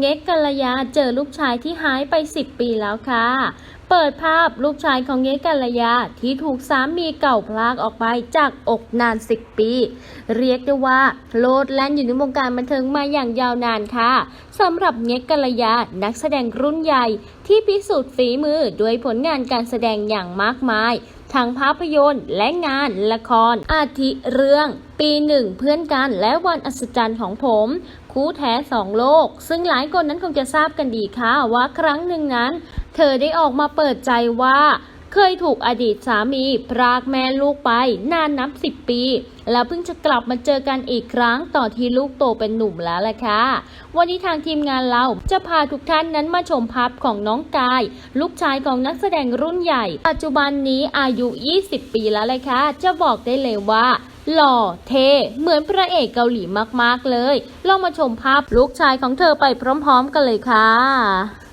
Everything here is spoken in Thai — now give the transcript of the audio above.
เง็กกัลยาเจอลูกชายที่หายไป 10 ปีแล้วค่ะ เปิดภาพลูกชายของเง็กกัลยาที่ถูกสามีเก่าพลากออกไปจากอกนาน 10 ปี เรียกได้ว่าโลดแล่นอยู่ในวงการบันเทิงมาอย่างยาวนานค่ะสำหรับเง็กกัลยานักแสดงรุ่นใหญ่ที่พิสูจน์ฝีมือด้วยผลงานการแสดงอย่างมากมายทั้งภาพยนตร์และงานละคร อาทิเรื่อง ปีหนึ่งเพื่อนกันและวันอัศจรรย์ของผม คู่แท้สองโลก ซึ่งหลายคนนั้นคงจะทราบกันดีค่ะว่าครั้งหนึ่งนั้น เธอได้ออกมาเปิดใจว่าเคยถูกอดีตสามี พรากแม่ลูกไปนานนับสิบปี แล้วเพิ่งจะกลับมาเจอกันอีกครั้งต่อที่ลูกโตเป็นหนุ่มแล้วแหละค่ะ วันนี้ทางทีมงานเราจะพาทุกท่านนั้นมาชมภาพของน้องกาย ลูกชายของนักแสดงรุ่นใหญ่ ปัจจุบันนี้อายุ 20 ปีแล้วเลยค่ะ จะบอกได้เลยว่า หล่อเท เหมือนพระเอกเกาหลีมากๆเลย ลองมาชมภาพลูกชายของเธอไปพร้อมๆกันเลยค่ะ